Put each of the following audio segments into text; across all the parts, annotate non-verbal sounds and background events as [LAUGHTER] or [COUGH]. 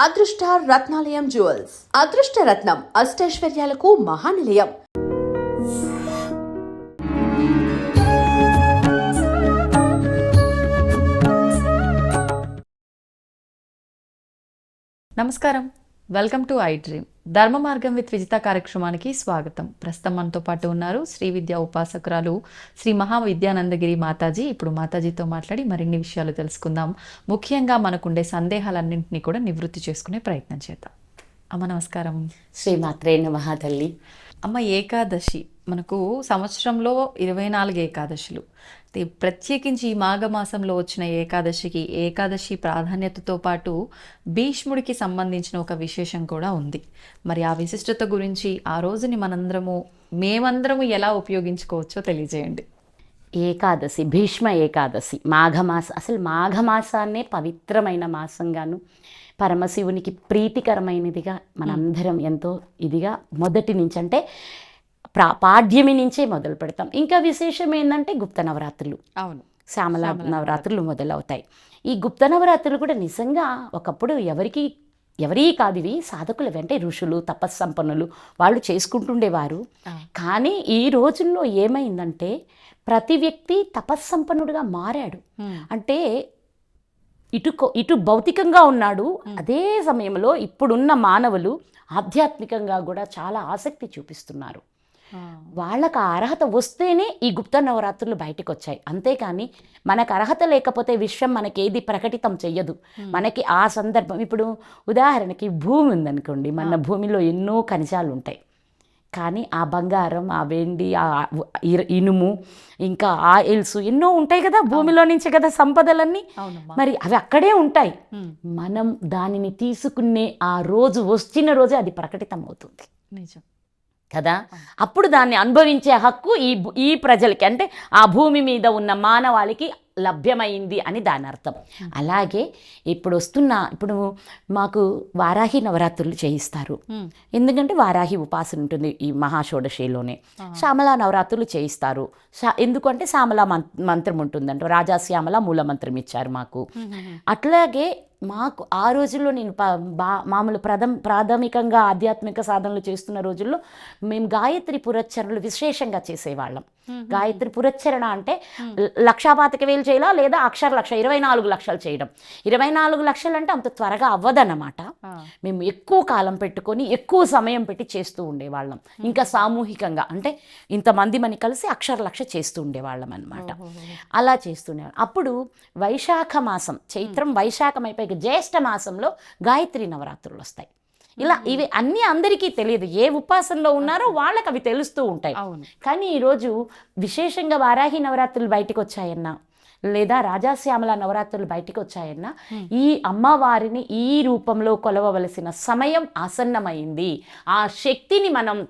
అదృష్ట రత్నాలయం జ్యువెల్స్. అదృష్ట రత్నం అష్టైశ్వర్యాలకు మహానిలయం. నమస్కారం. Welcome to I dream. ధర్మ మార్గం విత్ విజిత కార్యక్రమానికి స్వాగతం. ప్రస్తుతం మనతో పాటు ఉన్నారు శ్రీ విద్యా ఉపాసకురాలు శ్రీ మహా విద్యానందగిరి మాతాజీ. ఇప్పుడు మాతాజీతో మాట్లాడి మరిన్ని విషయాలు తెలుసుకుందాం. ముఖ్యంగా మనకుండే సందేహాలన్నింటినీ కూడా నివృత్తి చేసుకునే ప్రయత్నం చేద్దాం. అమ్మ నమస్కారం. శ్రీమాత్రే నమః తల్లి. అమ్మ ఏకాదశి. మనకు సంవత్సరంలో ఇరవై నాలుగు ఏకాదశులు. ప్రత్యేకించి ఈ మాఘమాసంలో వచ్చిన ఏకాదశికి ఏకాదశి ప్రాధాన్యతతో పాటు భీష్ముడికి సంబంధించిన ఒక విశేషం కూడా ఉంది. మరి ఆ విశిష్టత గురించి ఆ రోజుని మనందరము మేమందరము ఎలా ఉపయోగించుకోవచ్చో తెలియజేయండి. ఏకాదశి భీష్మ ఏకాదశి మాఘమాస అసలు మాఘమాసాన్నే పవిత్రమైన మాసంగాను పరమశివునికి ప్రీతికరమైనదిగా మనందరం ఎంతో ఇదిగా మొదటి నుంచి అంటే ప్రా పాడ్యమి నుంచే మొదలు పెడతాం. ఇంకా విశేషం ఏంటంటే గుప్త నవరాత్రులు. అవును. శ్యామల నవరాత్రులు. మొదలవుతాయి. ఈ గుప్త నవరాత్రులు కూడా నిజంగా ఒకప్పుడు ఎవరికి ఎవరీ కాదు ఇవి సాధకులు అంటే ఋషులు తపస్సంపన్నులు వాళ్ళు చేసుకుంటుండేవారు. కానీ ఈ రోజుల్లో ఏమైందంటే ప్రతి వ్యక్తి తపస్సంపన్నుడిగా మారాడు. అంటే ఇటు ఇటు భౌతికంగా ఉన్నాడు. అదే సమయంలో ఇప్పుడున్న మానవులు ఆధ్యాత్మికంగా కూడా చాలా ఆసక్తి చూపిస్తున్నారు. వాళ్ళకు ఆ అర్హత వస్తేనే ఈ గుప్త నవరాత్రులు బయటకు వచ్చాయి అంతేకాని మనకు అర్హత లేకపోతే విశ్వం మనకి ఏది ప్రకటితం చెయ్యదు. మనకి ఆ సందర్భం ఇప్పుడు ఉదాహరణకి భూమి ఉందనుకోండి. మన భూమిలో ఎన్నో ఖనిజాలు ఉంటాయి కానీ ఆ బంగారం ఆ వెండి ఆ ఇర- ఇనుము ఇంకా ఆయిల్స్ ఎన్నో ఉంటాయి కదా భూమిలో నుంచి కదా సంపదలన్నీ. మరి అవి అక్కడే ఉంటాయి. మనం దానిని తీసుకునే ఆ రోజు వచ్చిన రోజే అది ప్రకటితం అవుతుంది నిజం. కదా? అప్పుడు దాన్ని అనుభవించే హక్కు ఈ ఈ ప్రజలకి అంటే ఆ భూమి మీద ఉన్న మానవాళికి లభ్యమైంది అని దాని అర్థం. అలాగే ఇప్పుడు వస్తున్న ఇప్పుడు మాకు వారాహి నవరాత్రులు చేయిస్తారు. ఎందుకంటే వారాహి ఉపాసన ఉంటుంది ఈ మహాషోడశిలోనే. శ్యామల నవరాత్రులు చేయిస్తారు. శా- ఎందుకంటే శ్యామల మంత్రం ఉంటుందంట. రాజా శ్యామల మూల మంత్రం ఇచ్చారు మాకు. అట్లాగే మాకు ఆ రోజుల్లో నేను బా మామూలు ప్రథమ ప్రాథమికంగా ఆధ్యాత్మిక సాధనలు చేస్తున్న రోజుల్లో మేము గాయత్రి పురచ్చరణలు విశేషంగా చేసేవాళ్ళం. గాయత్రి పురచ్చరణ అంటే ల- లక్షా పాతిక వేలు చేయాలా లేదా అక్షర లక్ష ఇరవై నాలుగు లక్షలు చేయడం. ఇరవై నాలుగు లక్షలు అంటే అంత త్వరగా అవ్వదన్నమాట. మేము ఎక్కువ కాలం పెట్టుకొని ఎక్కువ సమయం పెట్టి చేస్తూ ఉండేవాళ్ళం. ఇంకా సామూహికంగా అంటే ఇంతమంది మని కలిసి అక్షర లక్ష చేస్తూ ఉండేవాళ్ళం అనమాట అలా చేస్తుండేవాళ్ళం అప్పుడు వైశాఖ మాసం చైత్రం వైశాఖం అయిపోయి జ్యేష్ఠ మాసంలో గాయత్రి నవరాత్రులు వస్తాయి. ఇలా ఇవి అన్నీ అందరికీ తెలియదు. ఏ ఉపాసనలో ఉన్నారో వాళ్ళకి అవి తెలుస్తూ ఉంటాయి. కానీ ఈరోజు విశేషంగా వారాహి నవరాత్రులు బయటకు వచ్చాయన్నా లేదా రాజాశ్యామల నవరాత్రులు బయటకు వచ్చాయన్నా ఈ అమ్మవారిని ఈ రూపంలో కొలవవలసిన సమయం ఆసన్నమైంది. ఆ శక్తిని మనం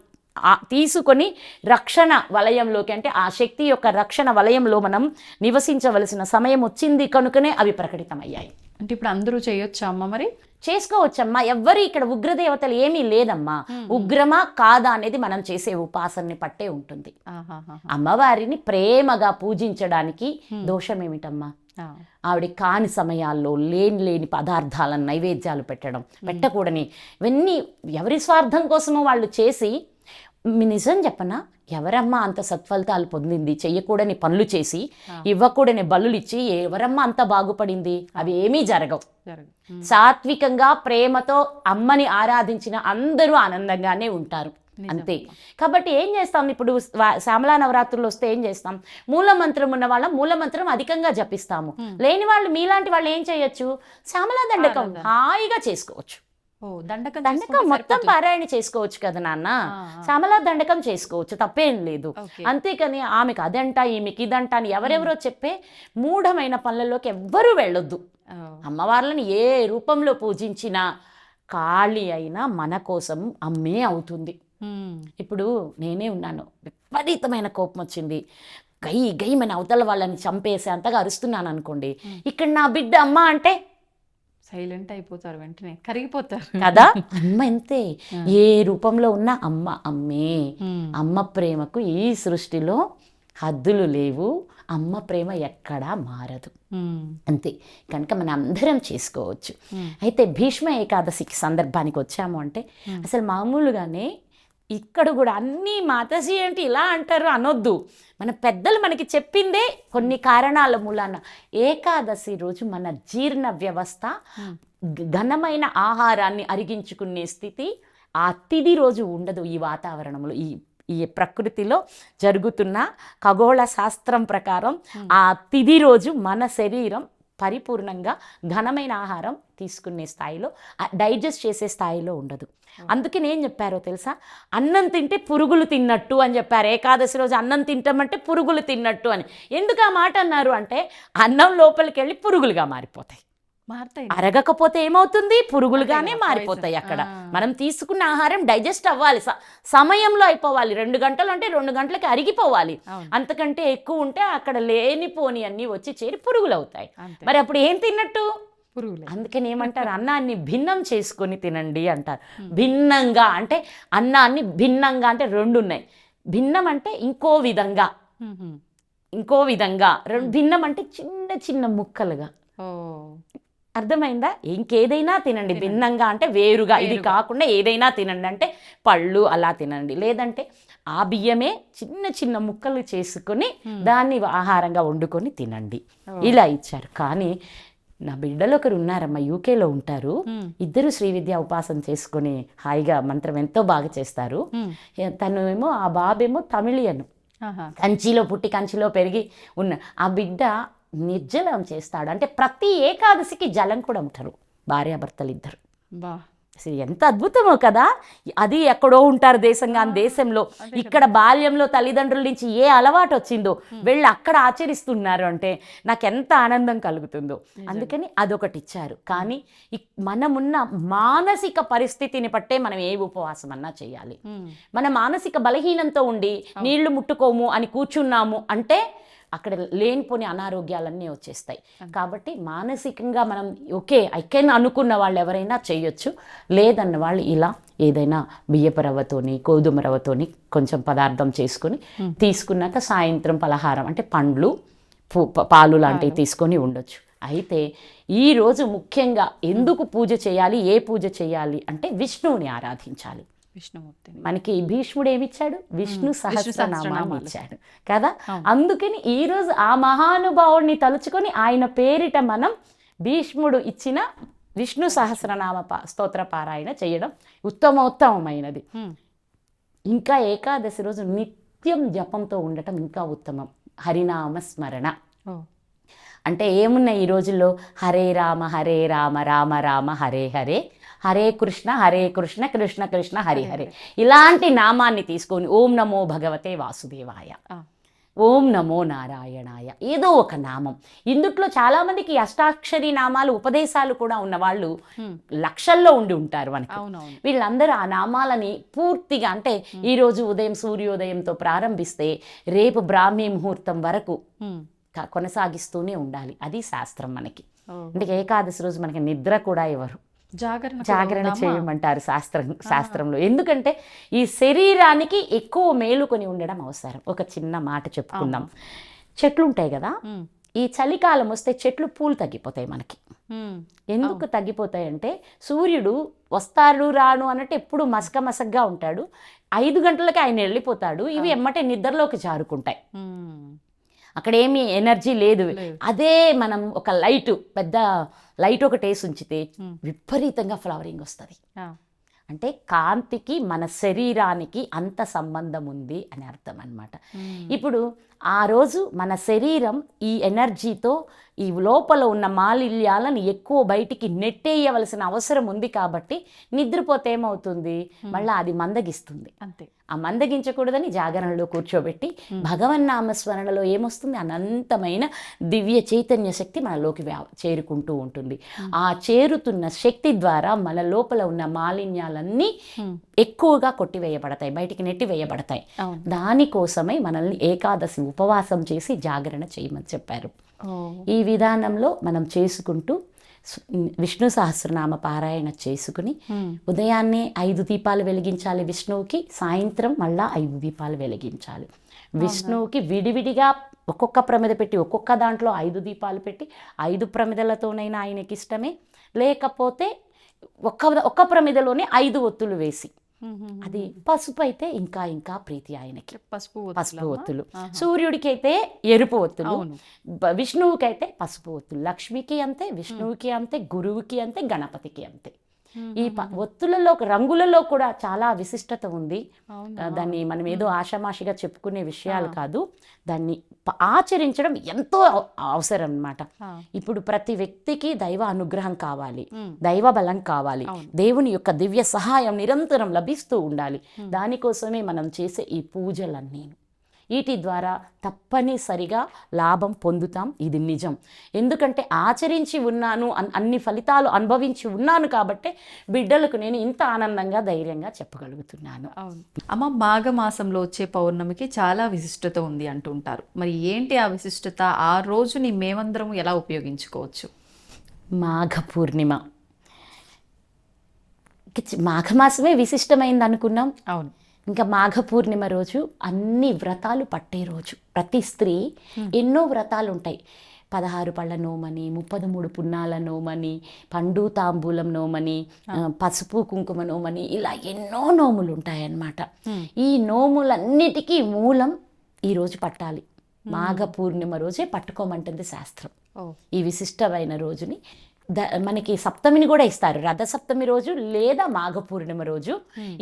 తీసుకొని రక్షణ వలయంలోకి అంటే ఆ శక్తి యొక్క రక్షణ వలయంలో మనం నివసించవలసిన సమయం వచ్చింది కనుకనే అవి ప్రకటితమయ్యాయి. అంటే ఇప్పుడు అందరూ చేయొచ్చా అమ్మ మరి? చేసుకోవచ్చమ్మా. ఎవ్వరు ఇక్కడ ఉగ్రదేవతలు ఏమీ లేదమ్మా. ఉగ్రమా కాదా అనేది మనం చేసే ఉపాసనని పట్టే ఉంటుంది. అమ్మవారిని ప్రేమగా పూజించడానికి దోషం ఏమిటమ్మా ఆవిడ కాని సమయాల్లో లేని లేని పదార్థాలను నైవేద్యాలు పెట్టడం పెట్టకూడని ఇవన్నీ ఎవరి స్వార్థం కోసమో వాళ్ళు చేసి మీ నిజం చెప్పనా? ఎవరమ్మా అంత సత్ఫలితాలు పొందింది? చెయ్యకూడని పనులు చేసి ఇవ్వకూడని బలులు ఇచ్చి ఎవరమ్మా అంత బాగుపడింది? అవి ఏమీ జరగవు. సాత్వికంగా ప్రేమతో అమ్మని ఆరాధించిన అందరూ ఆనందంగానే ఉంటారు. అంతే. కాబట్టి ఏం చేస్తాం? ఇప్పుడు శ్యామలా నవరాత్రులు వస్తే ఏం చేస్తాం? మూల మంత్రం ఉన్న వాళ్ళం మూల మంత్రం అధికంగా జపిస్తాము. లేని వాళ్ళు మీలాంటి వాళ్ళు ఏం చేయొచ్చు? శ్యామలా దండకం హాయిగా చేసుకోవచ్చు. దండకం దండకం మొత్తం. పారాయణ చేసుకోవచ్చు కదా నాన్న. శ్యామలా దండకం చేసుకోవచ్చు తప్పేం లేదు. అంతేకాని ఆమెకు అదంట ఈమెకి ఇదంట అని ఎవరెవరో చెప్పే మూఢమైన పనులలోకి ఎవ్వరూ వెళ్ళొద్దు. అమ్మవార్లను ఏ రూపంలో పూజించినా కాళి అయినా మన కోసం అమ్మే అవుతుంది. ఇప్పుడు నేనే ఉన్నాను. విపరీతమైన కోపం వచ్చింది. గై గై మన అవతల వాళ్ళని చంపేసి అంతగా అరుస్తున్నాను అనుకోండి. ఇక్కడ నా బిడ్డ అమ్మ అంటే సైలెంట్ అయిపోతారు వెంటనే కరిగిపోతారు. కదా? [LAUGHS] అమ్మ ఎంతే ఏ రూపంలో ఉన్న అమ్మ అమ్మే. అమ్మ ప్రేమకు ఈ సృష్టిలో హద్దులు లేవు. అమ్మ ప్రేమ ఎక్కడా మారదు. అంతే. కనుక మనం అందరం చేసుకోవచ్చు. అయితే భీష్మ ఏకాదశికి సందర్భానికి వచ్చాము అంటే అసలు మామూలుగానే ఇక్కడ కూడా అన్ని మాతాజీ ఏంటి ఇలా అంటారు అనొద్దు. మన పెద్దలు మనకి చెప్పిందే కొన్ని కారణాల మూలాన. ఏకాదశి రోజు మన జీర్ణ వ్యవస్థ ఘనమైన ఆహారాన్ని అరిగించుకునే స్థితి ఆ తిది రోజు ఉండదు ఈ వాతావరణంలో. ఈ ఈ ప్రకృతిలో జరుగుతున్న ఖగోళ శాస్త్రం ప్రకారం ఆ తిది రోజు మన శరీరం పరిపూర్ణంగా ఘనమైన ఆహారం తీసుకునే స్థాయిలో డైజెస్ట్ చేసే స్థాయిలో ఉండదు. అందుకని ఏం చెప్పారో తెలుసా? అన్నం తింటే పురుగులు తిన్నట్టు అని చెప్పారు. ఏకాదశి రోజు అన్నం తింటామంటే పురుగులు తిన్నట్టు అని. ఎందుకు ఆ మాట అన్నారు అంటే అన్నం లోపలికి వెళ్ళి పురుగులుగా మారిపోతాయి. అరగకపోతే ఏమవుతుంది? పురుగులుగానే మారిపోతాయి. అక్కడ. మనం తీసుకున్న ఆహారం డైజెస్ట్ అవ్వాలి. సమయంలో అయిపోవాలి. రెండు గంటలు అంటే రెండు గంటలకి అరిగిపోవాలి. అంతకంటే ఎక్కువ ఉంటే అక్కడ లేనిపోని అన్నీ వచ్చి చేరి పురుగులు అవుతాయి మరి అప్పుడు ఏం తిన్నట్టు? పురుగులే. అందుకని ఏమంటారు? అన్నాన్ని భిన్నం చేసుకొని తినండి అంటారు. భిన్నంగా అంటే అన్నాన్ని భిన్నంగా అంటే రెండు ఉన్నాయి. భిన్నం అంటే ఇంకో విధంగా. ఇంకో విధంగా. రెండు భిన్నం అంటే చిన్న చిన్న ముక్కలుగా. అర్థమైందా? ఇంకేదైనా తినండి. భిన్నంగా అంటే వేరుగా. ఇది. కాకుండా ఏదైనా తినండి. అంటే పళ్ళు అలా తినండి. లేదంటే ఆ బియ్యమే చిన్న చిన్న ముక్కలు చేసుకొని దాన్ని ఆహారంగా వండుకొని తినండి. ఇలా ఇచ్చారు. కానీ నా బిడ్డలు ఒకరు ఉన్నారమ్మా యూకేలో ఉంటారు. ఇద్దరు శ్రీ విద్య ఉపాసన చేసుకొని హాయిగా మంత్రం ఎంతో బాగా చేస్తారు. తను ఏమో ఆ బాబేమో తమిళియను. కంచిలో పుట్టి కంచిలో పెరిగి ఉన్న. ఆ బిడ్డ నిర్జలం చేస్తాడు. అంటే ప్రతి ఏకాదశికి జలం కూడా ఉంటారు. భార్యాభర్తలు ఇద్దరు బా. అసలు ఎంత అద్భుతమో కదా. అది ఎక్కడో ఉంటారు దేశంగా దేశంలో. ఇక్కడ బాల్యంలో తల్లిదండ్రుల నుంచి ఏ అలవాటు వచ్చిందో వెళ్ళి అక్కడ ఆచరిస్తున్నారు అంటే నాకు ఎంత ఆనందం కలుగుతుందో. అందుకని అదొకటి ఇచ్చారు కానీ మనమున్న మానసిక పరిస్థితిని బట్టే మనం ఏ ఉపవాసం అన్నా చేయాలి. మన మానసిక బలహీనంతో ఉండి నీళ్ళు ముట్టుకోము అని కూర్చున్నాము అంటే అక్కడ లేనిపోని అనారోగ్యాలన్నీ వచ్చేస్తాయి. కాబట్టి మానసికంగా మనం ఓకే ఐ కెన్ అనుకున్న వాళ్ళు ఎవరైనా చేయొచ్చు. లేదన్న వాళ్ళు ఇలా ఏదైనా బియ్యపు రవ్వతోని గోధుమ రవ్వతోని కొంచెం పదార్థం చేసుకొని తీసుకున్నాక సాయంత్రం పలహారం అంటే పండ్లు పాలు లాంటివి తీసుకొని ఉండొచ్చు. అయితే ఈరోజు ముఖ్యంగా ఎందుకు పూజ చేయాలి ఏ పూజ చేయాలి అంటే విష్ణువుని ఆరాధించాలి. విష్ణుమూర్తిని. మనకి భీష్ముడు ఏమిచ్చాడు? విష్ణు సహస్రనామాన్ని. ఇచ్చాడు. కదా. అందుకని ఈరోజు ఆ మహానుభావుడిని తలుచుకొని ఆయన పేరిట మనం భీష్ముడు ఇచ్చిన విష్ణు సహస్రనామ స్తోత్ర పారాయణ చేయడం ఉత్తమోత్తమమైనది. మ్మ్. ఇంకా ఏకాదశి రోజు నిత్యం జపంతో ఉండటం ఇంకా ఉత్తమం. హరినామ స్మరణ. అంటే ఏమున్నాయి ఈ రోజుల్లో? హరే రామ హరే రామ రామ రామ హరే హరే. హరే కృష్ణ హరే కృష్ణ కృష్ణ కృష్ణ హరి హరే ఇలాంటి నామాన్ని తీసుకొని ఓం నమో భగవతే వాసుదేవాయ. ఓం నమో నారాయణాయ ఏదో ఒక నామం. ఇందుట్లో చాలామందికి అష్టాక్షరి నామాలు ఉపదేశాలు కూడా ఉన్న వాళ్ళు. లక్షల్లో ఉండి ఉంటారు మనకి. వీళ్ళందరూ ఆ నామాలని పూర్తిగా అంటే ఈరోజు ఉదయం సూర్యోదయంతో ప్రారంభిస్తే రేపు బ్రాహ్మీ ముహూర్తం వరకు కొనసాగిస్తూనే ఉండాలి. అది శాస్త్రం మనకి. అంటే ఏకాదశి రోజు మనకి నిద్ర కూడా ఇవ్వరు జాగరణ? చేయమంటారు శాస్త్రం శాస్త్రంలో. ఎందుకంటే ఈ శరీరానికి ఎక్కువ మేలుకొని ఉండడం అవసరం. ఒక చిన్న మాట చెప్పుకుందాం. చెట్లు ఉంటాయి కదా. ఈ చలికాలం వస్తే చెట్లు పూలు తగ్గిపోతాయి మనకి. ఎందుకు తగ్గిపోతాయి అంటే సూర్యుడు వస్తాడు రాను అన్నట్టు ఎప్పుడు మసక మసగ్గా ఉంటాడు. ఐదు గంటలకి ఆయన వెళ్ళిపోతాడు. ఇవి ఎమ్మటే నిద్రలోకి జారుకుంటాయి. అక్కడ ఏమీ ఎనర్జీ లేదు. అదే మనం ఒక లైట్ పెద్ద లైట్ ఒకటి వేసి ఉంచితే. విపరీతంగా ఫ్లవరింగ్ వస్తుంది. అంటే కాంతికి మన శరీరానికి అంత సంబంధం ఉంది అని అర్థం అన్నమాట మ్మ్. ఇప్పుడు ఆ రోజు మన శరీరం ఈ ఎనర్జీతో ఈ లోపల ఉన్న మాలిన్యాలను ఎక్కువ బయటికి నెట్టేయవలసిన అవసరం ఉంది కాబట్టి నిద్రపోతే ఏమవుతుంది? మళ్ళీ అది మందగిస్తుంది. అంతే. ఆ మందగించకూడదని జాగరణలో కూర్చోబెట్టి భగవన్నామ స్మరణలో ఏమొస్తుంది? అనంతమైన దివ్య చైతన్య శక్తి మనలోకి వ్యా- చేరుకుంటూ ఉంటుంది. ఆ చేరుతున్న శక్తి ద్వారా మన లోపల ఉన్న మాలిన్యాలన్నీ. ఎక్కువగా కొట్టివేయబడతాయి బయటికి నెట్టివేయబడతాయి. దానికోసమై మనల్ని ఏకాదశి ఉపవాసం చేసి జాగరణ చేయమని చెప్పారు. ఈ విధానంలో మనం చేసుకుంటూ విష్ణు సహస్రనామ పారాయణ చేసుకుని ఉదయాన్నే ఐదు దీపాలు వెలిగించాలి విష్ణువుకి సాయంత్రం మళ్ళా ఐదు దీపాలు వెలిగించాలి. విష్ణువుకి విడివిడిగా ఒక్కొక్క ప్రమిద పెట్టి ఒక్కొక్క దాంట్లో ఐదు దీపాలు పెట్టి ఐదు ప్రమిదలతోనైనా ఆయనకి ఇష్టమే లేకపోతే ఒక్క ఒక్క ప్రమిదలోనే ఐదు ఒత్తులు వేసి అది పసుపు అయితే ఇంకా ఇంకా ప్రీతి ఆయనకి. పసుపు పసుపు? ఒత్తులు. సూర్యుడికి అయితే ఎరుపు ఒత్తులు. విష్ణువుకి అయితే పసుపు ఒత్తులు. లక్ష్మికి అంతే విష్ణువుకి అంతే గురువుకి అంతే గణపతికి అంతే. ఈ ఒత్తులలో రంగులలో కూడా చాలా విశిష్టత ఉంది. దాన్ని మనం ఏదో ఆషామాషిగా చెప్పుకునే విషయాలు కాదు. దాన్ని ఆచరించడం ఎంతో అవ- అవసరం అన్నమాట ఆ. ఇప్పుడు ప్రతి వ్యక్తికి దైవ అనుగ్రహం కావాలి. దైవ బలం కావాలి. దేవుని యొక్క దివ్య సహాయం నిరంతరం లభిస్తూ ఉండాలి. దానికోసమే మనం చేసే ఈ పూజలన్నీ. వీటి ద్వారా తప్పనిసరిగా లాభం పొందుతాం. ఇది నిజం. ఎందుకంటే ఆచరించి ఉన్నాను అన్- అన్ని ఫలితాలు అనుభవించి ఉన్నాను కాబట్టే బిడ్డలకు నేను ఇంత ఆనందంగా ధైర్యంగా చెప్పగలుగుతున్నాను. అవును. అమ్మ మాఘమాసంలో వచ్చే పౌర్ణమికి చాలా విశిష్టత ఉంది అంటుంటారు. మరి ఏంటి ఆ విశిష్టత? ఆ రోజుని మేమందరం ఎలా ఉపయోగించుకోవచ్చు? మాఘ పూర్ణిమ మాఘమాసమే విశిష్టమైంది అనుకున్నాం అవును. ఇంకా మాఘ పూర్ణిమ రోజు అన్ని వ్రతాలు పట్టే రోజు. ప్రతి స్త్రీ ఎన్నో వ్రతాలు ఉంటాయి. పదహారు పళ్ళ నోమని ముప్పది మూడు పున్నాల నోమని పండు తాంబూలం నోమని పసుపు కుంకుమ నోమని ఇలా ఎన్నో నోములు ఉంటాయన్నమాట. ఈ నోములన్నిటికీ మూలం ఈ రోజు పట్టాలి. మాఘ పూర్ణిమ రోజే పట్టుకోమంటుంది శాస్త్రం. ఈ విశిష్టమైన రోజుని ద మనకి సప్తమిని కూడా ఇస్తారు. రథ సప్తమి రోజు లేదా మాఘ పూర్ణిమ రోజు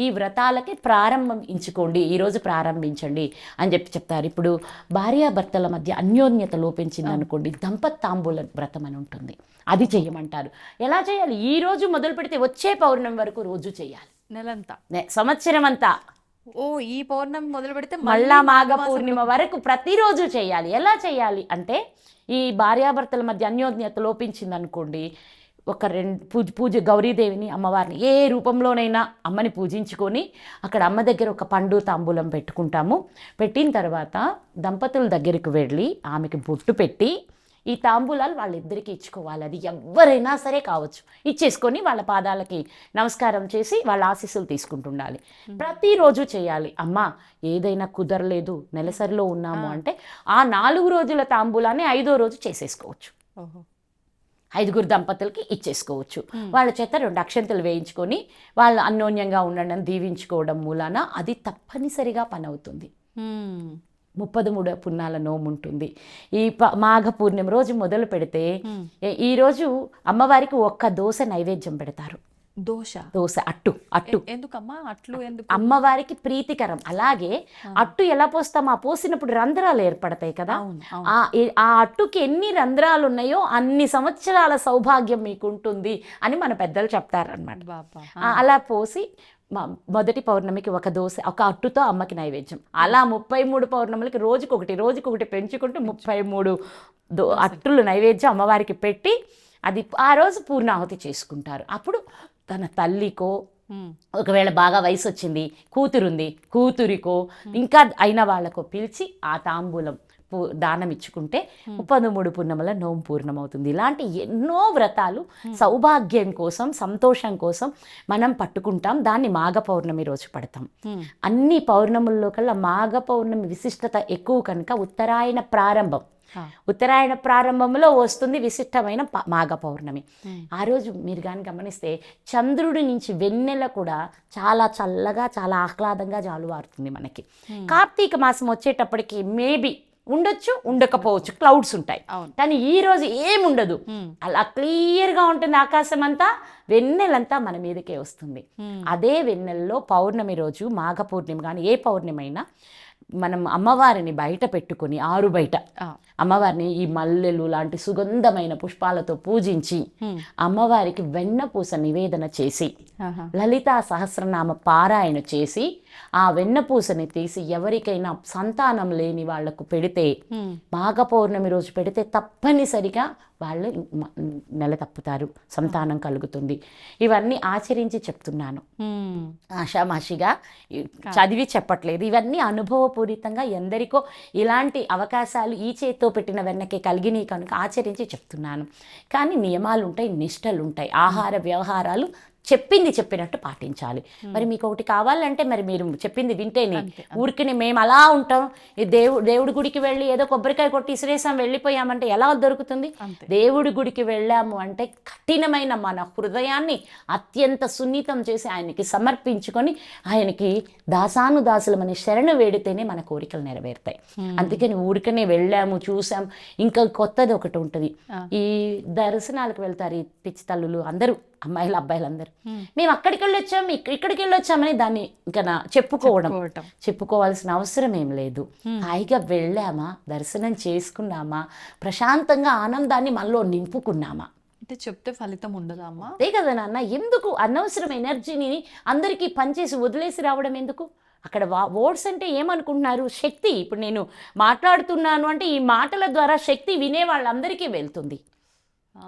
ఈ వ్రతాలకి ప్రారంభించుకోండి ఈ రోజు ప్రారంభించండి అని చెప్పి చెప్తారు. ఇప్పుడు భార్యాభర్తల మధ్య అన్యోన్యత లోపించింది అనుకోండి. దంపతాంబూల వ్రతం అని ఉంటుంది. అది చెయ్యమంటారు ఎలా చేయాలి? ఈ రోజు మొదలు పెడితే వచ్చే పౌర్ణమి వరకు రోజు చేయాలి. నెలంతా. సంవత్సరం అంతా ఓ ఈ పౌర్ణమి మొదలు పెడితే మళ్ళా మాఘ పూర్ణిమ వరకు ప్రతిరోజు చేయాలి. ఎలా చేయాలి? అంటే ఈ భార్యాభర్తల మధ్య అన్యోన్యత లోపించింది అనుకోండి ఒక రెండు పూజ పూజ గౌరీదేవిని అమ్మవారిని ఏ రూపంలోనైనా అమ్మని పూజించుకొని అక్కడ అమ్మ దగ్గర ఒక పండు తాంబూలం పెట్టుకుంటాము. పెట్టిన తర్వాత దంపతుల దగ్గరికి వెళ్ళి ఆమెకి బొట్టు పెట్టి ఈ తాంబూలాలు వాళ్ళిద్దరికీ ఇచ్చుకోవాలి. అది ఎవరైనా సరే కావచ్చు. ఇచ్చేసుకొని వాళ్ళ పాదాలకి నమస్కారం చేసి వాళ్ళ ఆశీస్సులు తీసుకుంటుండాలి. ప్రతిరోజు చేయాలి. అమ్మ ఏదైనా కుదరలేదు నెలసరిలో ఉన్నాము అంటే ఆ నాలుగు రోజుల తాంబూలాన్ని ఐదో రోజు చేసేసుకోవచ్చు. ఐదుగురు దంపతులకి ఇచ్చేసుకోవచ్చు. వాళ్ళ చేత రెండు అక్షంతలు వేయించుకొని వాళ్ళు అన్యోన్యంగా ఉండడం దీవించుకోవడం మూలాన అది తప్పనిసరిగా పని అవుతుంది. మ్మ్. ముప్పది మూడు పున్నాల నోము ఉంటుంది ఈ మాఘ పూర్ణిమ రోజు మొదలు పెడితే ఏ- ఈ రోజు అమ్మవారికి ఒక్క దోశ నైవేద్యం పెడతారు. దోశ? దోశ అట్టు అట్టు. ఎందుకమ్మా? అట్లు ఎందుకు? అమ్మవారికి ప్రీతికరం. అలాగే అట్టు ఎలా పోస్తాం ఆ పోసినప్పుడు రంధ్రాలు ఏర్పడతాయి కదా. ఆ అట్టుకి ఎన్ని రంధ్రాలు ఉన్నాయో అన్ని సంవత్సరాల సౌభాగ్యం మీకు ఉంటుంది అని మన పెద్దలు చెప్తారనమాట అలా పోసి మొదటి పౌర్ణమికి ఒక దోశ ఒక అట్టుతో అమ్మకి నైవేద్యం. అలా ముప్పై మూడు పౌర్ణములకి రోజుకొకటి రోజుకొకటి పెంచుకుంటూ ముప్పై మూడు దో అట్టులు నైవేద్యం అమ్మవారికి పెట్టి అది ఆ రోజు పూర్ణాహుతి చేసుకుంటారు. అప్పుడు తన తల్లికో. ఒకవేళ బాగా వయసు వచ్చింది కూతురుంది కూతురికో ఇంకా అయిన వాళ్ళకో పిలిచి ఆ తాంబూలం దానం ఇచ్చుకుంటే ముప్పది మూడు పూర్ణముల నోము పూర్ణమవుతుంది. ఇలాంటి ఎన్నో వ్రతాలు సౌభాగ్యం కోసం సంతోషం కోసం మనం పట్టుకుంటాం. దాన్ని మాఘ పౌర్ణమి రోజు పడతాం. అన్ని పౌర్ణముల్లో కల్లా మాఘ పౌర్ణమి విశిష్టత ఎక్కువ కనుక ఉత్తరాయణ ప్రారంభం. ఉత్తరాయణ ప్రారంభంలో వస్తుంది విశిష్టమైన మాఘ పౌర్ణమి. ఆ రోజు మీరు కానీ గమనిస్తే చంద్రుడి నుంచి వెన్నెల కూడా చాలా చల్లగా చాలా ఆహ్లాదంగా జాలువారుతుంది మనకి. కార్తీక మాసం వచ్చేటప్పటికి మేబీ ఉండొచ్చు ఉండకపోవచ్చు క్లౌడ్స్ ఉంటాయి. కానీ ఈ రోజు ఏముండదు. అలా క్లియర్గా ఉంటుంది ఆకాశం అంతా వెన్నెలంతా మన మీదకే వస్తుంది. అదే వెన్నెలలో పౌర్ణమి రోజు మాఘ పూర్ణిమ కానీ ఏ పౌర్ణమి అయినా మనం అమ్మవారిని బయట పెట్టుకొని ఆరు బయట. అమ్మవారిని ఈ మల్లెలు లాంటి సుగంధమైన పుష్పాలతో పూజించి మ్మ్. అమ్మవారికి వెన్నపూస నివేదన చేసి. లలితా సహస్రనామ పారాయణ చేసి ఆ వెన్నపూసని తీసి ఎవరికైనా సంతానం లేని వాళ్ళకు పెడితే. మాఘ పౌర్ణమి రోజు పెడితే తప్పనిసరిగా వాళ్ళు నెల తప్పుతారు సంతానం కలుగుతుంది. ఇవన్నీ ఆచరించి చెప్తున్నాను. ఆషామాషిగా చదివి చెప్పట్లేదు. ఇవన్నీ అనుభవపూరితంగా ఎందరికో ఇలాంటి అవకాశాలు ఈ చేత్తో పెట్టిన వెన్నకే కలిగినాయి కనుక ఆచరించి చెప్తున్నాను. కానీ నియమాలు ఉంటాయి నిష్టలు ఉంటాయి ఆహార వ్యవహారాలు చెప్పింది చెప్పినట్టు పాటించాలి. మరి మీకు ఒకటి కావాలంటే మరి మీరు చెప్పింది వింటేనే. ఊరికి మేము అలా ఉంటాం. దేవుడు దేవుడి గుడికి వెళ్ళి ఏదో కొబ్బరికాయ కొట్టి ఇసిరేసాం వెళ్ళిపోయామంటే ఎలా దొరుకుతుంది. దేవుడి గుడికి వెళ్ళాము అంటే కఠినమైన మన హృదయాన్ని అత్యంత సున్నితం చేసి ఆయనకి సమర్పించుకొని ఆయనకి దాసానుదాసులమని శరణు వేడితేనే మన కోరికలు నెరవేరుతాయి. అందుకని ఊరికనే వెళ్ళాము చూసాం. ఇంకా కొత్తది ఒకటి ఉంటుంది. ఈ దర్శనాలకు వెళ్తారు ఈ పిచ్చి తల్లులు అందరూ. అమ్మాయిలు అబ్బాయిలు అందరూ మేము అక్కడికి వెళ్ళొచ్చాం ఇక్క- ఇక్కడికి వెళ్ళొచ్చామని దాన్ని ఇంకా చెప్పుకోవడం. చెప్పుకోవాల్సిన అవసరం ఏం లేదు. హాయిగా వెళ్ళామా దర్శనం చేసుకున్నామా ప్రశాంతంగా ఆనందాన్ని మనలో నింపుకున్నామా. అంటే చెప్తే ఫలితం ఉండదా అమ్మా? అంతే కదా నాన్న ఎందుకు అనవసరం ఎనర్జీని అందరికీ పనిచేసి వదిలేసి రావడం ఎందుకు? అక్కడ వర్డ్స్ అంటే ఏమనుకుంటున్నారు? శక్తి. ఇప్పుడు నేను మాట్లాడుతున్నాను అంటే ఈ మాటల ద్వారా శక్తి వినే వాళ్ళందరికీ వెళ్తుంది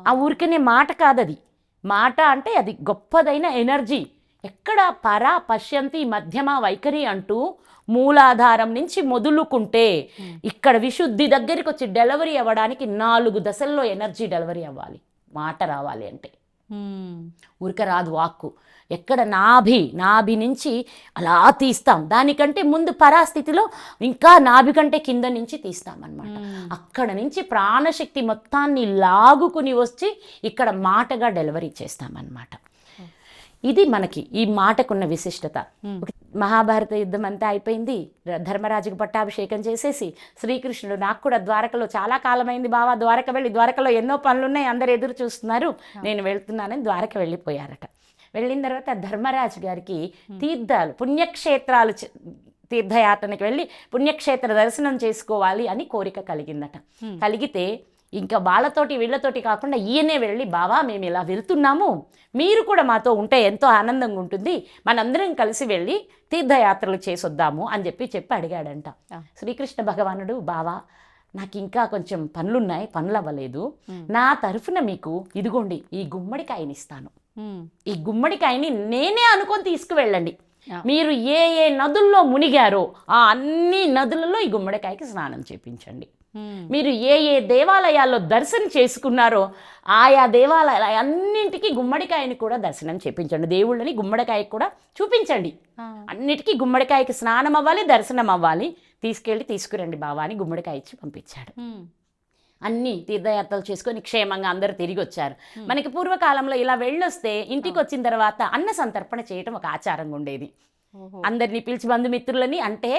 ఆ ఊరికనే మాట కాదది. మాట అంటే అది గొప్పదైన ఎనర్జీ. ఎక్కడ పరా పశ్యంతి మధ్యమ వైఖరి అంటూ మూలాధారం నుంచి మొదలుకుంటే ఇక్కడ విశుద్ధి దగ్గరికి వచ్చి డెలివరీ అవ్వడానికి నాలుగు దశల్లో ఎనర్జీ డెలివరీ అవ్వాలి. మాట రావాలి అంటే. ఊరిక రాదు వాక్కు. ఎక్కడ నాభి నాభి నుంచి అలా తీస్తాం. దానికంటే ముందు పరాస్థితిలో ఇంకా నాభి కంటే కింద నుంచి తీస్తామన్నమాట. అక్కడ నుంచి ప్రాణశక్తి మొత్తాన్ని లాగుకుని వచ్చి ఇక్కడ మాటగా డెలివరీ చేస్తామన్నమాట. ఇది మనకి ఈ మాటకున్న విశిష్టత. మహాభారత యుద్ధం అంతా అయిపోయింది. ధర్మరాజుకు పట్టాభిషేకం చేసేసి శ్రీకృష్ణుడు నాకు కూడా ద్వారకలో చాలా కాలమైంది బావా. ద్వారక వెళ్ళి ద్వారకలో ఎన్నో పనులున్నాయి. అందరు ఎదురు చూస్తున్నారు. నేను వెళ్తున్నానని ద్వారక వెళ్ళిపోయారట. వెళ్ళిన తర్వాత ధర్మరాజు గారికి తీర్థాలు పుణ్యక్షేత్రాలు తీర్థయాత్రనికి వెళ్ళి పుణ్యక్షేత్ర దర్శనం చేసుకోవాలి అని కోరిక కలిగిందట. కలిగితే ఇంకా వాళ్ళతోటి వీళ్ళతోటి కాకుండా ఈయనే వెళ్ళి బావా మేము ఇలా వెళ్తున్నాము. మీరు కూడా మాతో ఉంటే ఎంతో ఆనందంగా ఉంటుంది. మనందరం కలిసి వెళ్ళి తీర్థయాత్రలు చేసొద్దాము అని చెప్పి చెప్పి అడిగాడంట. శ్రీకృష్ణ భగవానుడు బావా నాకు ఇంకా కొంచెం పనులున్నాయి పనులు అవ్వలేదు నా తరఫున మీకు ఇదిగోండి ఈ గుమ్మడికాయని ఇస్తాను మ్మ్. ఈ గుమ్మడికాయని నేనే అనుకొని తీసుకువెళ్ళండి. మీరు ఏ ఏ నదుల్లో మునిగారో ఆ అన్ని నదులలో ఈ గుమ్మడికాయకి స్నానం చేపించండి. మీరు ఏ ఏ దేవాలయాల్లో దర్శనం చేసుకున్నారో ఆయా దేవాలయాల అన్నింటికి గుమ్మడికాయని కూడా దర్శనం చేపించండి దేవుళ్ళని గుమ్మడికాయకి కూడా చూపించండి. అన్నిటికీ గుమ్మడికాయకి స్నానం అవ్వాలి దర్శనం అవ్వాలి తీసుకెళ్ళి తీసుకురండి బావా అని గుమ్మడికాయ ఇచ్చి పంపించాడు. అన్ని తీర్థయాత్రలు చేసుకొని క్షేమంగా అందరూ తిరిగి వచ్చారు మనకి పూర్వకాలంలో ఇలా వెళ్ళొస్తే ఇంటికి వచ్చిన తర్వాత అన్న సంతర్పణ చేయటం ఒక ఆచారంగా ఉండేది. అందరినీ పిలిచి బంధుమిత్రులని అంటే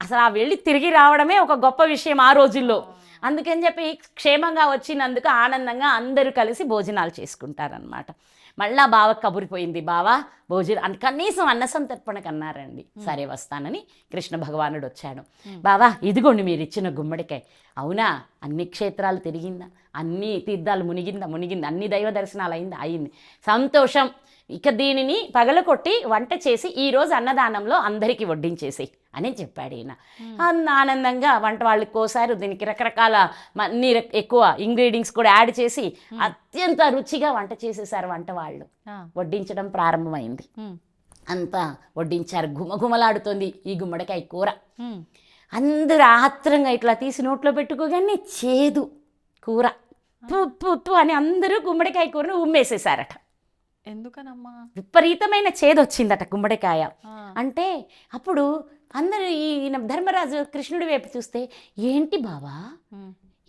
అసలు ఆ వెళ్ళి తిరిగి రావడమే ఒక గొప్ప విషయం ఆ రోజుల్లో. అందుకని చెప్పి క్షేమంగా వచ్చినందుకు ఆనందంగా అందరూ కలిసి భోజనాలు చేసుకుంటారనమాట మళ్ళా బావ కబురిపోయింది బావా భోజనం కనీసం అన్న సంతర్పణకు అన్నారండి సరే వస్తానని కృష్ణ భగవానుడు వచ్చాడు. బావా ఇదిగోండి మీరు ఇచ్చిన గుమ్మడికాయ. అవునా? అన్ని క్షేత్రాలు తిరిగిందా? అన్ని తీర్థాలు మునిగిందా? మునిగిందా. అన్ని దైవ దర్శనాలు అయిందా? అయింది. సంతోషం. ఇక దీనిని పగలకొట్టి వంట చేసి ఈరోజు అన్నదానంలో అందరికీ వడ్డించేసి అని చెప్పాడు ఈయన. ఆనందంగా వంట వాళ్ళకి కోసారు దీనికి రకరకాల అన్ని ఎక్కువ ఇంగ్రీడియంట్స్ కూడా యాడ్ చేసి అత్యంత రుచిగా వంట చేసేసారు వంట వాళ్ళు. వడ్డించడం ప్రారంభమైంది. అంతా వడ్డించారు. గుమగుమలాడుతుంది ఈ గుమ్మడికాయ కూర. అందరూ ఆత్రంగా ఇట్లా తీసి నోట్లో పెట్టుకోగానే చేదు కూర. పు అని అందరూ గుమ్మడికాయ కూరను ఉమ్మేసేసారట. ఎందుకనమ్మా? విపరీతమైన చేదు వచ్చిందట గుమ్మడికాయ. అంటే అప్పుడు అందరూ ఈయన ధర్మరాజు కృష్ణుడి వైపు చూస్తే ఏంటి బావా.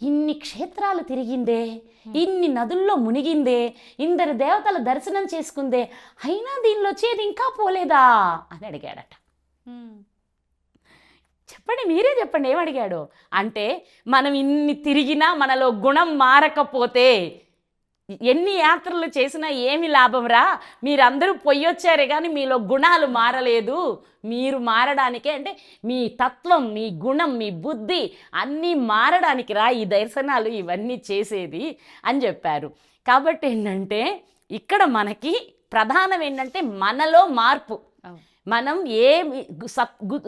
ఇన్ని క్షేత్రాలు తిరిగిందే ఇన్ని నదుల్లో మునిగిందే ఇందరు దేవతల దర్శనం చేసుకుందే అయినా దీనిలో చేదు ఇంకా పోలేదా? అని అడిగాడట. చెప్పండి మీరే చెప్పండి ఏమడిగాడు? అంటే మనం ఇన్ని తిరిగినా మనలో గుణం మారకపోతే ఎన్ని యాత్రలు చేసినా ఏమి లాభంరా మీరందరూ పొయ్యొచ్చారే కానీ మీలో గుణాలు మారలేదు. మీరు మారడానికే అంటే మీ తత్వం మీ గుణం మీ బుద్ధి అన్నీ మారడానికి రా ఈ దర్శనాలు ఇవన్నీ చేసేది అని చెప్పారు. కాబట్టి ఏంటంటే ఇక్కడ మనకి ప్రధానం ఏంటంటే మనలో మార్పు. మనం ఏ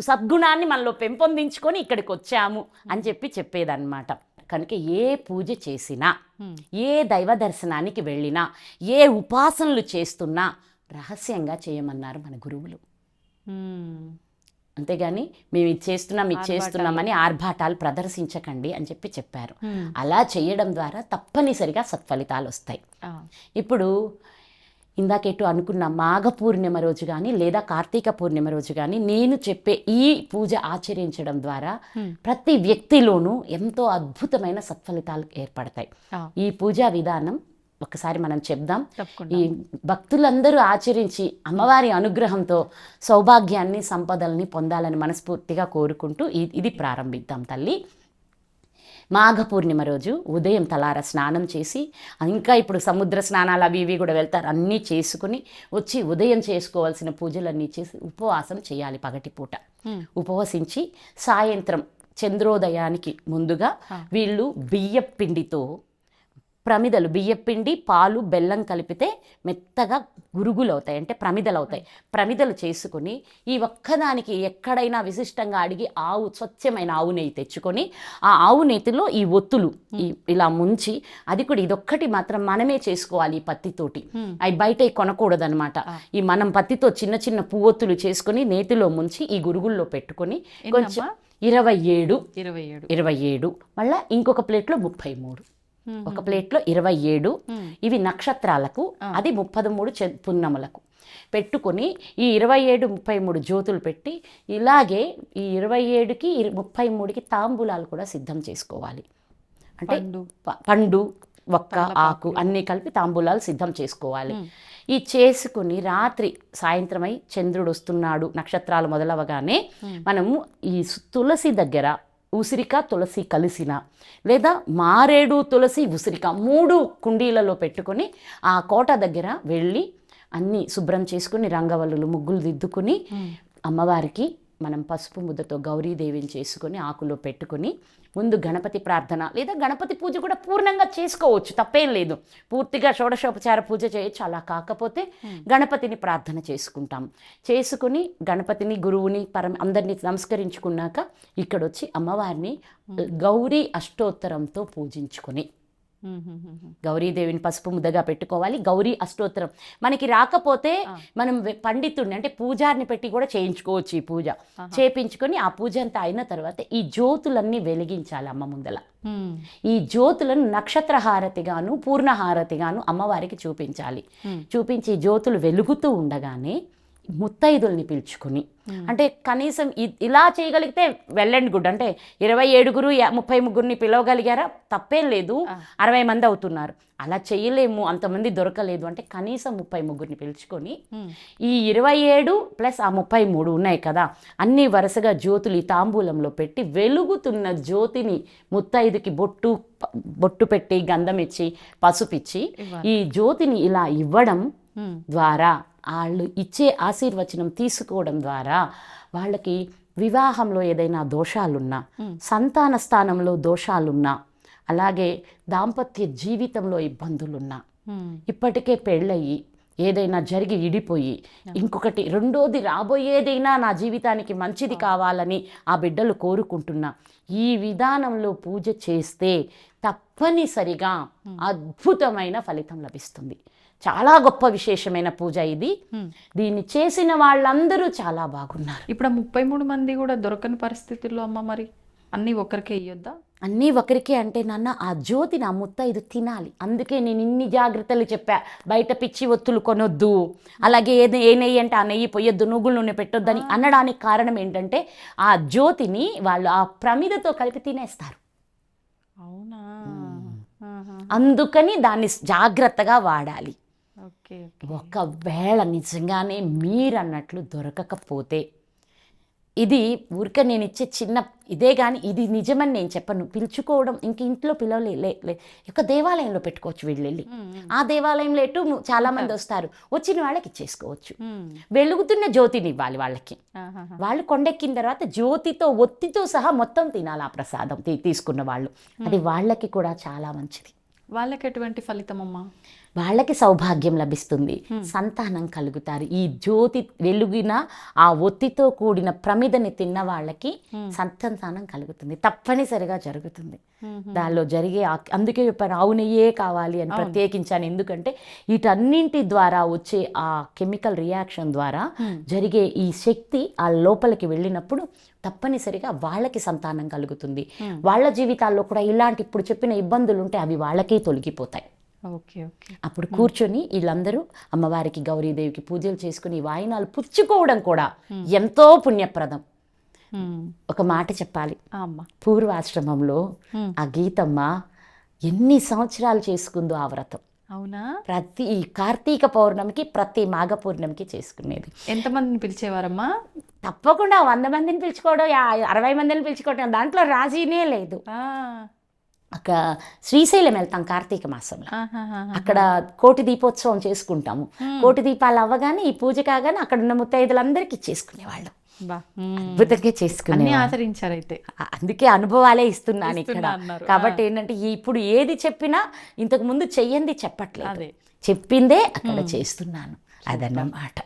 సద్గుణాన్ని మనలో పెంపొందించుకొని ఇక్కడికి వచ్చాము అని చెప్పి చెప్పేదన్నమాట. కనుక ఏ పూజ చేసినా. ఏ దైవ దర్శనానికి వెళ్ళినా ఏ ఉపాసనలు చేస్తున్నా రహస్యంగా చేయమన్నారు మన గురువులు. అంతేగాని మేము ఇది చేస్తున్నాం ఇది. చేస్తున్నామని ఆర్భాటాలు ప్రదర్శించకండి అని చెప్పి చెప్పారు. అలా చేయడం ద్వారా తప్పనిసరిగా సత్ఫలితాలు వస్తాయి. ఇప్పుడు ఇందాకెటు అనుకున్న మాఘ పూర్ణిమ రోజు కానీ లేదా కార్తీక పూర్ణిమ రోజు కానీ నేను చెప్పే ఈ పూజ ఆచరించడం ద్వారా. ప్రతి వ్యక్తిలోనూ ఎంతో అద్భుతమైన సత్ఫలితాలు ఏర్పడతాయి. ఈ పూజా విధానం ఒకసారి మనం చెప్దాం ఈ భక్తులందరూ ఆచరించి అమ్మవారి అనుగ్రహంతో సౌభాగ్యాన్ని సంపదల్ని పొందాలని మనస్ఫూర్తిగా కోరుకుంటూ ఇది ప్రారంభిద్దాం తల్లి మాఘ పూర్ణిమ రోజు ఉదయం తలార స్నానం చేసి ఇంకా ఇప్పుడు సముద్ర స్నానాలు అవి ఇవి కూడా వెళ్తారు. అన్నీ చేసుకుని వచ్చి ఉదయం చేసుకోవాల్సిన పూజలన్నీ చేసి ఉపవాసం చేయాలి పగటిపూట మ్మ్. ఉపవసించి సాయంత్రం చంద్రోదయానికి ముందుగా వీళ్ళు బియ్యం పిండితో ప్రమిదలు బియ్యపిండి పాలు బెల్లం కలిపితే మెత్తగా గురుగులు అవుతాయి అంటే ప్రమిదలు అవుతాయి ప్రమిదలు చేసుకుని ఈ ఒక్కదానికి ఎక్కడైనా విశిష్టంగా అడిగి ఆవు స్వచ్ఛమైన ఆవు నెయ్యి తెచ్చుకొని ఆ ఆవు నెయ్యిలో ఈ ఒత్తులు ఈ ఇలా ముంచి అది కూడా ఇదొక్కటి మాత్రం మనమే చేసుకోవాలి ఈ పత్తితోటి. అవి బయట కొనకూడదు అనమాట ఈ మనం పత్తితో చిన్న చిన్న పువ్వొత్తులు చేసుకొని నేతిలో ముంచి ఈ గురుగుల్లో పెట్టుకొని కొంచెం? ఇరవై ఏడు ఇరవై ఏడు. ఇరవై ఏడు మళ్ళీ ఇంకొక ప్లేట్లో ముప్పై మూడు. ఒక ప్లేట్లో ఇరవై ఏడు ఇవి నక్షత్రాలకు అది ముప్పది మూడు పున్నములకు. పెట్టుకొని ఈ ఇరవై ఏడు ముప్పై మూడు జ్యోతులు పెట్టి ఇలాగే ఈ ఇరవై ఏడుకి ముప్పై మూడుకి తాంబూలాలు కూడా సిద్ధం చేసుకోవాలి. అంటే పండు. ఒక్క ఆకు అన్నీ కలిపి తాంబూలాలు సిద్ధం చేసుకోవాలి. ఈ చేసుకుని రాత్రి సాయంత్రమై చంద్రుడు వస్తున్నాడు నక్షత్రాలు మొదలవగానే మనము ఈ తులసి దగ్గర ఉసిరిక తులసి కలిసిన లేదా మారేడు తులసి ఉసిరిక మూడు కుండీలలో పెట్టుకొని ఆ కోట దగ్గర వెళ్ళి అన్నీ శుభ్రం చేసుకుని రంగవల్లులు ముగ్గులు దిద్దుకుని అమ్మవారికి మనం పసుపు ముద్దతో గౌరీదేవిని చేసుకొని ఆకులో పెట్టుకొని ముందు గణపతి ప్రార్థన లేదా గణపతి పూజ కూడా పూర్ణంగా చేసుకోవచ్చు తప్పేం లేదు. పూర్తిగా షోడశోపచార పూజ చేయొచ్చు అలా కాకపోతే గణపతిని ప్రార్థన చేసుకుంటాం. చేసుకుని గణపతిని గురువుని పరం అందరినీ నమస్కరించుకున్నాక ఇక్కడ వచ్చి అమ్మవారిని గౌరీ అష్టోత్తరంతో పూజించుకొని. గౌరీదేవిని పసుపు ముద్దగా పెట్టుకోవాలి. గౌరీ అష్టోత్తరం. మనకి రాకపోతే మనం పండితుడిని అంటే పూజారిని పెట్టి కూడా చేయించుకోవచ్చు ఈ పూజ. చేపించుకొని ఆ పూజ అంతా అయిన తర్వాత ఈ జ్యోతులన్నీ వెలిగించాలి అమ్మ ముందల. ఈ జ్యోతులను నక్షత్ర హారతిగాను పూర్ణ హారతిగాను అమ్మవారికి చూపించాలి. చూపించి ఈ జ్యోతులు వెలుగుతూ ఉండగానే ముత్తైదుల్ని పిలుచుకుని. అంటే కనీసం ఇలా చేయగలిగితే వెళ్ళండి గుడ్. అంటే ఇరవై ఏడుగురు ముప్పై ముగ్గురిని పిలవగలిగారా? తప్పేం లేదు. అరవై మంది అవుతున్నారు. అలా చేయలేము. అంతమంది దొరకలేదు. అంటే కనీసం ముప్పై ముగ్గురిని పిలుచుకొని ఈ ఇరవై ఏడు ప్లస్ ఆ ముప్పై మూడు ఉన్నాయి కదా. అన్ని వరుసగా జ్యోతులు ఈ తాంబూలంలో పెట్టి వెలుగుతున్న జ్యోతిని ముత్తైదుకి బొట్టు బొట్టు పెట్టి గంధం ఇచ్చి పసుపిచ్చి ఈ జ్యోతిని ఇలా ఇవ్వడం. ద్వారా వాళ్ళు ఇచ్చే ఆశీర్వచనం తీసుకోవడం ద్వారా వాళ్ళకి వివాహంలో ఏదైనా దోషాలున్నా సంతాన స్థానంలో దోషాలున్నా అలాగే దాంపత్య జీవితంలో ఇబ్బందులున్నా. ఇప్పటికే పెళ్ళయి ఏదైనా జరిగి ఇడిపోయి ఇంకొకటి రెండోది రాబోయేదైనా నా జీవితానికి మంచిది కావాలని ఆ బిడ్డలు కోరుకుంటున్నా ఈ విధానంలో పూజ చేస్తే తప్పనిసరిగా అద్భుతమైన ఫలితం లభిస్తుంది. చాలా గొప్ప విశేషమైన పూజ ఇది. దీన్ని చేసిన వాళ్ళందరూ చాలా బాగున్నారు. ఇప్పుడు ముప్పై మూడు మంది కూడా దొరకని పరిస్థితుల్లో అమ్మ మరి అన్నీ ఒక్కరికే ఇయ్యొద్దా? అన్నీ ఒకరికే అంటే నాన్న ఆ జ్యోతిని ఆ ముత్తైదు తినాలి. అందుకే నేను ఇన్ని జాగ్రత్తలు చెప్పా. బయట పిచ్చి ఒత్తులు కొనొద్దు. అలాగే ఏది ఏ నెయ్యి అంటే ఆ నెయ్యి పొయ్యొద్దు నువ్వుల నూనె పెట్టొద్దని అనడానికి కారణం ఏంటంటే ఆ జ్యోతిని వాళ్ళు ఆ ప్రమిదతో కలిపి తినేస్తారు. అవునా. అందుకని దాన్ని జాగ్రత్తగా వాడాలి. ఒకవేళ నిజంగానే మీరన్నట్లు దొరకకపోతే ఇది ఊరిక నేను ఇచ్చే చిన్న ఇదే కానీ ఇది నిజమని నేను చెప్పను. పిలుచుకోవడం ఇంక ఇంట్లో పిలవలే లే ఒక దేవాలయంలో పెట్టుకోవచ్చు వీళ్ళు వెళ్ళి ఆ దేవాలయంలో ఎటు చాలా మంది వస్తారు. వచ్చిన వాళ్ళకి ఇచ్చేసుకోవచ్చు. వెలుగుతున్న జ్యోతిని ఇవ్వాలి వాళ్ళకి. వాళ్ళు కొండెక్కిన తర్వాత జ్యోతితో ఒత్తితో సహా మొత్తం తినాలి ఆ ప్రసాదం తీసుకున్న వాళ్ళు. అది వాళ్ళకి కూడా చాలా మంచిది. వాళ్ళకి ఎటువంటి ఫలితం అమ్మా వాళ్ళకి సౌభాగ్యం లభిస్తుంది. సంతానం కలుగుతారు. ఈ జ్యోతి వెలుగిన ఆ ఒత్తితో కూడిన ప్రమిదని తిన్న వాళ్ళకి సంతానం కలుగుతుంది. తప్పనిసరిగా జరుగుతుంది. దానిలో జరిగే అందుకే చెప్పాను ఆవు నెయ్యే కావాలి అని ప్రత్యేకించాను. ఎందుకంటే వీటన్నింటి ద్వారా వచ్చే ఆ కెమికల్ రియాక్షన్ ద్వారా జరిగే ఈ శక్తి ఆ లోపలికి వెళ్ళినప్పుడు తప్పనిసరిగా వాళ్ళకి సంతానం కలుగుతుంది. వాళ్ళ జీవితాల్లో కూడా ఇలాంటి ఇప్పుడు చెప్పిన ఇబ్బందులు ఉంటే అవి వాళ్ళకే తొలగిపోతాయి. Okay okay. అప్పుడు కూర్చొని వీళ్ళందరూ అమ్మవారికి గౌరీదేవికి పూజలు చేసుకుని వాయినాలు పుచ్చుకోవడం కూడా ఎంతో పుణ్యప్రదం. ఒక మాట చెప్పాలి. పూర్వాశ్రమంలో ఆ గీతమ్మ ఎన్ని సంవత్సరాలు చేసుకుందో ఆ వ్రతం. అవునా? ప్రతి కార్తీక పౌర్ణమికి ప్రతి మాఘ పౌర్ణమికి చేసుకునేది. ఎంతమందిని పిలిచేవారమ్మా? తప్పకుండా వంద మందిని పిలుచుకోవడం అరవై మందిని పిలుచుకోవడం దాంట్లో రాజీనే లేదు. ఒక శ్రీశైలం వెళ్తాం కార్తీక మాసంలో. అక్కడ కోటి దీపోత్సవం చేసుకుంటాము. కోటి దీపాలు అవ్వగానే ఈ పూజ కాగానే అక్కడ ఉన్న ముత్తైదులందరికీ చేసుకునేవాళ్ళం. అద్భుతంగా చేసుకునే ఆచరించారైతే. అందుకే అనుభవాలే ఇస్తున్నాను ఇక్కడ. కాబట్టి ఏంటంటే ఇప్పుడు ఏది చెప్పినా ఇంతకు ముందు చెయ్యంది చెప్పట్లేదు. చెప్పిందే అక్కడ చేస్తున్నాను. అదన్నమాట.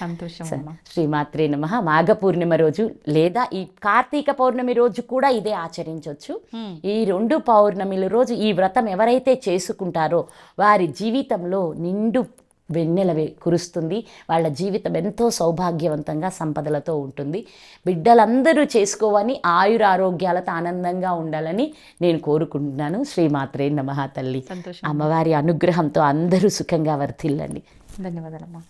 సంతోషం శ్రీమాత్రే నమ. మాఘ పూర్ణిమ రోజు లేదా ఈ కార్తీక పౌర్ణమి రోజు కూడా ఇదే ఆచరించవచ్చు. ఈ రెండు పౌర్ణమిల రోజు ఈ వ్రతం ఎవరైతే చేసుకుంటారో వారి జీవితంలో నిండు వెన్నెల కురుస్తుంది. వాళ్ళ జీవితం ఎంతో సౌభాగ్యవంతంగా సంపదలతో ఉంటుంది. బిడ్డలందరూ చేసుకోవని ఆయుర ఆరోగ్యాలతో ఆనందంగా ఉండాలని నేను కోరుకుంటున్నాను. శ్రీమాత్రే నమః తల్లి. సంతోషం అమ్మవారి అనుగ్రహంతో అందరూ సుఖంగా వర్ధిల్లండి. ధన్యవాదాలమ్మా